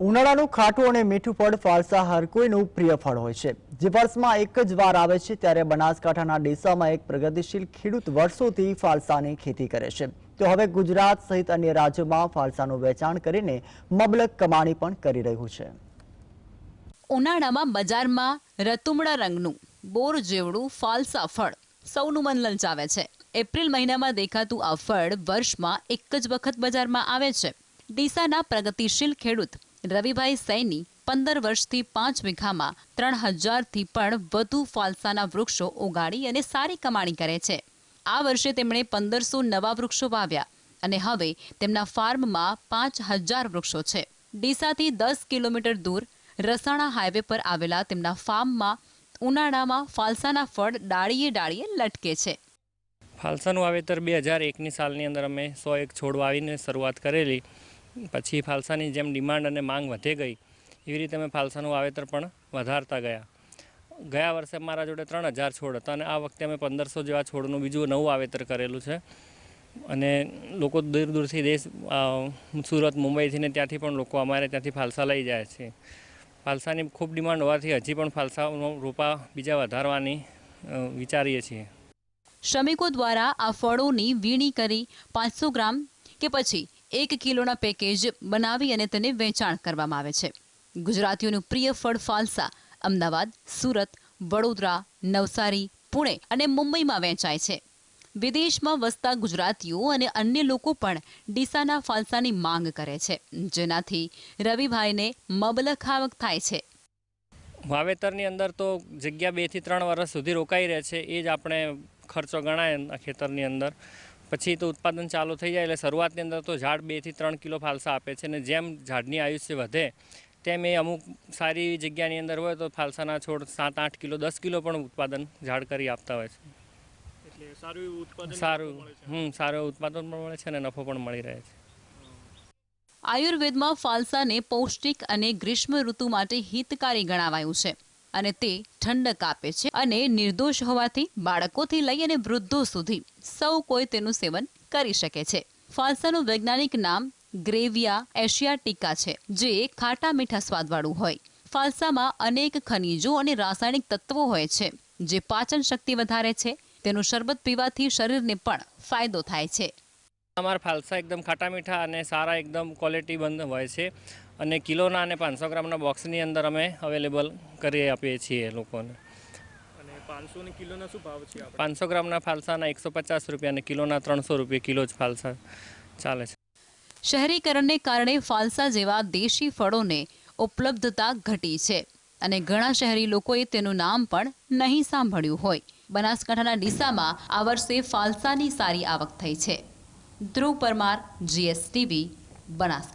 ઉનાળાનું ખાટું અને મીઠું ફળ ફાલસા હર કોઈનું પ્રિય ફળ હોય છે. જે વર્ષમાં એક જ વાર આવે છે ત્યારે બનાસકાંઠાના ડીસામાં એક પ્રગતિશીલ ખેડૂત વર્ષોથી ફાલસાની ખેતી કરે છે. તો હવે ગુજરાત સહિત અન્ય રાજ્યોમાં ફાલસાનું વેચાણ કરીને મબલક કમાણી પણ કરી રહ્યું છે. ઉનાળામાં બજારમાં રતુમડા રંગનું, બોર જેવડું ફાલસા ફળ સૌનું મન લલચાવે છે. એપ્રિલ મહિનામાં દેખાતું આ ફળ વર્ષમાં એક જ વખત બજારમાં આવે છે. ડીસાના પ્રગતિશીલ ખેડૂત રવિભાઈ સૈની પંદર વર્ષથી પાંચ વીઘામાં ત્રણ હજારથી પણ વધુ ફાલસાના વૃક્ષો ઉગાડી અને સારી કમાણી કરે છે. આ વર્ષે તેમણે પંદરસો નવા વૃક્ષો વાવ્યા અને હવે તેમના ફાર્મમાં પાંચ હજાર વૃક્ષો છે. ડીસાથી દસ કિલોમીટર દૂર રસાણા હાઈવે પર આવેલા તેમના ફાર્મમાં ઉનાળામાં ફાલસાના ફળ ડાળીએ ડાળીએ લટકે છે. ફાલસાનું વાવેતર બે હજાર એકની સાલની અંદર અમે સો એક છોડ વાવીને શરૂઆત કરેલી. પછી ફાલસાની જેમ ડિમાન્ડ અને માંગ વધે ગઈ, એવી રીતે અમે ફાલસાનું વાવેતર પણ વધારતા ગયા. ગયા વર્ષે મારા જોડે ત્રણ હજાર છોડ હતા અને આ વખતે અમે પંદરસો જેવા છોડનું બીજું નવું વાવેતર કરેલું છે. અને લોકો દૂર દૂરથી દેશ સુરત, મુંબઈથી ને ત્યાંથી પણ લોકો અમારે ત્યાંથી ફાલસા લઈ જાય છે. ફાલસાની ખૂબ ડિમાન્ડ હોવાથી હજી પણ ફાલસાનો રોપા બીજા વધારવાની વિચારીએ છીએ. શ્રમિકો દ્વારા આ ફળોની વીણી કરી પાંચસો ગ્રામ કે પછી એક કિલોના પેકેજ બનાવી અને તેને વેચાણ કરવામાં આવે છે. ગુજરાતીઓનું પ્રિય ફળ ફાલસા, અમદાવાદ, સુરત, વડોદરા, નવસારી, પુણે અને મુંબઈમાં વેચાય છે. વિદેશમાં વસતા ગુજરાતીઓ અને અન્ય લોકો પણ ડીસાના ફાલસાની માંગ કરે છે, જેનાથી રવિભાઈને મબલખ આવક થાય છે. વાવેતરની અંદર તો જગ્યા બેથી ત્રણ વર્ષ સુધી રોકાઈ રહે છે, એ જ આપણે ખર્ચો ગણાય ખેતરની અંદર. પછી તો ઉત્પાદન ચાલુ થઈ જાય એટલે શરૂઆતની અંદર તો ઝાડ બેથી ત્રણ કિલો ફાલસા આપે છે અને જેમ ઝાડની આયુષ્ય વધે તેમ એ અમુક સારી જગ્યાની અંદર હોય તો ફાલસાના છોડ સાત આઠ કિલો દસ કિલો પણ ઉત્પાદન ઝાડ કરી આપતા હોય છે. સારું એવું સારું હમ સારું ઉત્પાદન પણ મળે છે અને નફો પણ મળી રહે છે. આયુર્વેદમાં ફાલસાને પૌષ્ટિક અને ગ્રીષ્મ ઋતુ માટે હિતકારી ગણાવાયું છે. અને તે ઠંડક આપે છે અને નિર્દોષ હોવાથી બાળકોથી લઈ અને વૃદ્ધો સુધી સૌ કોઈ તેનું સેવન કરી શકે છે. ફાલસાનું વૈજ્ઞાનિક નામ ગ્રેવિયા એશિયાટિકા છે, જે ખાટા મીઠા સ્વાદવાળું હોય. ફાલસામાં અનેક ખનિજો અને રાસાયણિક તત્વો હોય છે, જે પાચન શક્તિ વધારે છે, તેનું શરબત પીવાથી શરીરને પણ ફાયદો થાય છે. અમારા ફાલસા એકદમ ખાટા મીઠા અને સારા એકદમ ક્વોલિટી બંધ હોય છે. અને કિલોના અને પાંચસો ગ્રામના બોક્સની અંદર અમે અવેલેબલ કરી આપીએ છીએ લોકોને. અને પાંચસો કિલોના શું ભાવ છે પાંચસો ગ્રામના ફાલસાના એકસો પચાસ રૂપિયા અને કિલોના ત્રણસો રૂપિયા કિલો જ ફાલસા ચાલે છે. શહેરીકરણને કારણે ફાલસા જેવા દેશી ફળોને ઉપલબ્ધતા ઘટી છે અને ઘણા શહેરી લોકોએ તેનું નામ પણ નહીં સાંભળ્યું હોય. બનાસકાંઠાના ડીસામાં આ વર્ષે ફાલસાની સારી આવક થઈ છે. ધ્રુવ પરમાર જીએસટીવી બનાસકાંઠા.